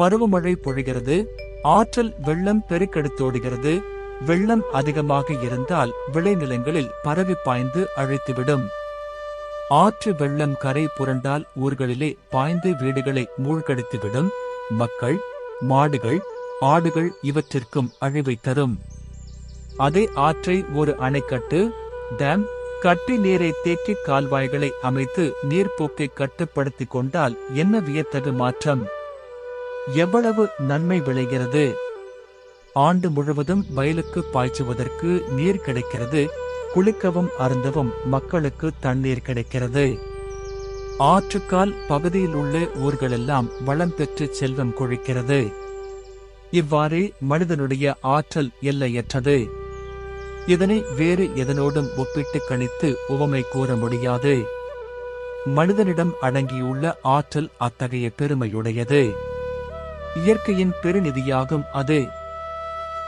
பருவமழை பொழிகிறது ஆற்றல் வெள்ளம் பெருக்கெடுத்தோடுகிறது வெள்ளம் அதிகமாக இருந்தால் விளைநிலங்களில் பரவி பாய்ந்து அழைத்துவிடும். ஆற்று வெள்ளம் கரை புரண்டால் ஊர்களிலே பாய்ந்து வீடுகளை மூழ்கடித்துவிடும். மக்கள் மாடுகள் ஆடுகள் இவற்றிற்கும் அழிவை தரும். அதே ஆற்றை ஒரு அணைக்கட்டு டேம் கட்டி நீரை தேக்கி கால்வாய்களை அமைத்து நீர்ப்போக்கை கட்டுப்படுத்திக் கொண்டால் என்ன வியத்தகு மாற்றம்? எவ்வளவு நன்மை விளைகிறது? ஆண்டு முழுவதும் வயலுக்கு பாய்ச்சுவதற்கு நீர் கிடைக்கிறது குளிக்கவும் அருந்தவும் மக்களுக்கு தண்ணீர் கிடைக்கிறது. ஆற்றுக்கால் பகுதியில் உள்ள ஊர்களெல்லாம் வளம் பெற்று செல்வம் கொழிக்கிறது. இவ்வாறே மனிதனுடைய ஆற்றல் எல்லையற்றது. இதனை வேறு எதனோடும் ஒப்பிட்டு கணித்து உவமை கூற முடியாது. மனிதனிடம் அடங்கியுள்ள ஆற்றல் அத்தகைய பெருமையுடையது. இயற்கையின் பெருநிதியாகும் அது.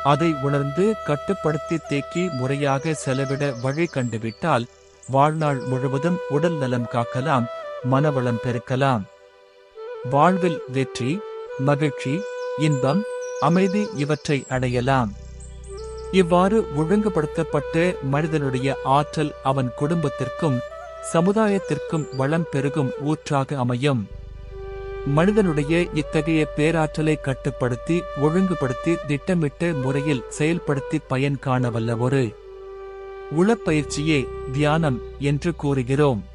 அதை உணர்ந்து கட்டுப்படுத்தி தேக்கி முறையாக செலவிட வழி கண்டுவிட்டால் வாழ்நாள் முழுவதும் உடல் நலம் காக்கலாம் மனவளம் பெருக்கலாம். வாழ்வில் வெற்றி மகிழ்ச்சி இன்பம் அமைதி இவற்றை அடையலாம். இவ்வாறு ஒழுங்குபடுத்தப்பட்டு மனிதனுடைய ஆற்றல் அவன் குடும்பத்திற்கும் சமுதாயத்திற்கும் வளம் பெருகும் ஊற்றாக அமையும். மனிதனுடைய இத்தகைய பேராற்றலை கட்டுப்படுத்தி ஒழுங்குபடுத்தி திட்டமிட்ட முறையில் செயல்படுத்தி பயன் காணவல்ல ஒரு உளப்பயிற்சியே தியானம் என்று கூறுகிறோம்.